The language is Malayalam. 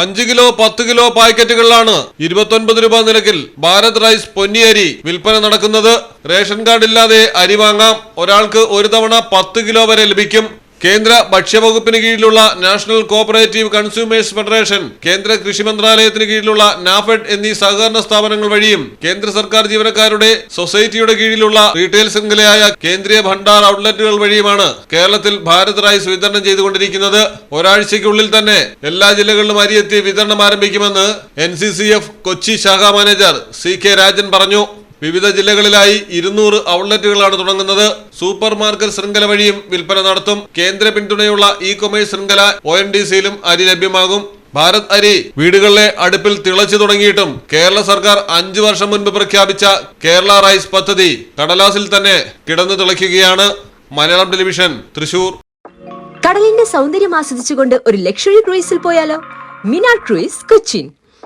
അഞ്ച് കിലോ പത്ത് കിലോ പാക്കറ്റുകളിലാണ് ഇരുപത്തൊൻപത് രൂപ നിരക്കിൽ ഭാരത് റൈസ് പൊന്നിയരി വിൽപ്പന നടക്കുന്നത്. റേഷൻ കാർഡ് ഇല്ലാതെ അരി വാങ്ങാം. ഒരാൾക്ക് ഒരു തവണ പത്ത് കിലോ വരെ ലഭിക്കും. കേന്ദ്ര ഭക്ഷ്യവകുപ്പിന് കീഴിലുള്ള നാഷണൽ കോഓപ്പറേറ്റീവ് കൺസ്യൂമേഴ്സ് ഫെഡറേഷൻ കേന്ദ്ര കൃഷി മന്ത്രാലയത്തിന് കീഴിലുള്ള നാഫെഡ് എന്നീ സഹകരണ സ്ഥാപനങ്ങൾ വഴിയും കേന്ദ്ര സർക്കാർ ജീവനക്കാരുടെ സൊസൈറ്റിയുടെ കീഴിലുള്ള റീറ്റെയിൽ ശൃംഖലയായ കേന്ദ്രീയ ഭണ്ഡാർ ഔട്ട്ലെറ്റുകൾ വഴിയുമാണ് കേരളത്തിൽ ഭാരത് റൈസ് വിതരണം ചെയ്തുകൊണ്ടിരിക്കുന്നത്. ഒരാഴ്ചയ്ക്കുള്ളിൽ തന്നെ എല്ലാ ജില്ലകളിലും അരിയെത്തി വിതരണം ആരംഭിക്കുമെന്ന് എൻ കൊച്ചി ശാഖാ മാനേജർ സി കെ രാജൻ പറഞ്ഞു. വിവിധ ജില്ലകളിലായി ഇരുന്നൂറ് ഔട്ട്ലെറ്റുകളാണ് തുടങ്ങുന്നത്. സൂപ്പർ മാർക്കറ്റ് ശൃംഖല വഴിയും വിൽപ്പന നടത്തും. കേന്ദ്ര പിന്തുണയുള്ള ഇ കൊമേഴ്സ് ശൃംഖല ഒ എൻ ഡി സിയിലും അരി ലഭ്യമാകും. ഭാരത് അരി വീടുകളിലെ അടുപ്പിൽ തിളച്ചു തുടങ്ങിയിട്ടും കേരള സർക്കാർ അഞ്ചു വർഷം മുൻപ് പ്രഖ്യാപിച്ച കേരള റൈസ് പദ്ധതി കടലാസിൽ തന്നെ കിടന്നു തിളയ്ക്കുകയാണ്. മലയാളം ടെലിവിഷൻ തൃശൂർ. കടലിന്റെ സൗന്ദര്യം ആസ്വദിച്ചുകൊണ്ട് ഒരു ലക്ഷറി ക്രൂയിസിൽ പോയാലോ? മിനാ ക്രൂയിസ് കൊച്ചിൻ.